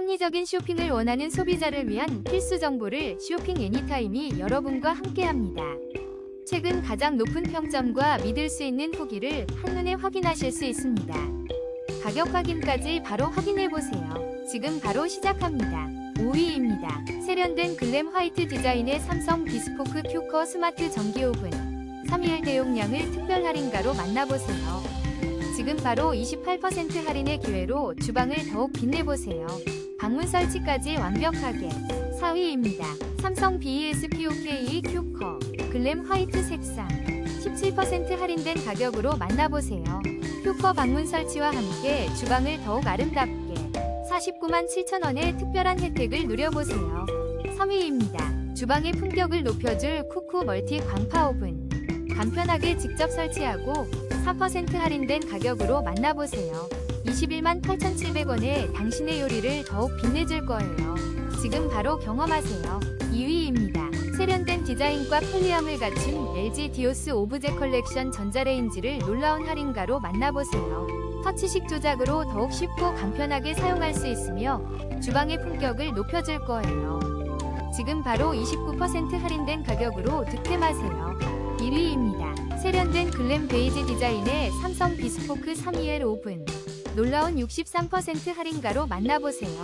합리적인 쇼핑을 원하는 소비자를 위한 필수 정보를 쇼핑 애니타임이 여러분과 함께합니다. 최근 가장 높은 평점과 믿을 수 있는 후기를 한눈에 확인하실 수 있습니다. 가격 확인까지 바로 확인해 보세요. 지금 바로 시작합니다. 5위입니다. 세련된 글램 화이트 디자인의 삼성 비스포크 큐커 스마트 전기 오븐 3일 대용량을 특별 할인가로 만나보세요. 지금 바로 28% 할인의 기회로 주방을 더욱 빛내보세요. 방문 설치까지 완벽하게 4위입니다. 삼성 BESPOK 큐커 글램 화이트 색상 17% 할인된 가격으로 만나보세요. 큐커 방문 설치와 함께 주방을 더욱 아름답게 49만 7천원의 특별한 혜택을 누려보세요. 3위입니다. 주방의 품격을 높여줄 쿠쿠 멀티 광파 오븐 간편하게 직접 설치하고 4% 할인된 가격으로 만나보세요. 21만 8,700원에 당신의 요리를 더욱 빛내줄 거예요. 지금 바로 경험하세요. 2위입니다. 세련된 디자인과 편리함을 갖춘 LG 디오스 오브제 컬렉션 전자레인지를 놀라운 할인가로 만나보세요. 터치식 조작으로 더욱 쉽고 간편하게 사용할 수 있으며 주방의 품격을 높여줄 거예요. 지금 바로 29% 할인된 가격으로 득템하세요. 1위입니다. 세련된 글램 베이지 디자인의 삼성 비스포크 321 오븐. 놀라운 63% 할인가로 만나보세요.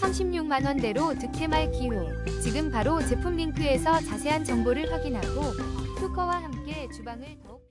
36만원대로 득템할 기회. 지금 바로 제품 링크에서 자세한 정보를 확인하고 큐커와 함께 주방을 더욱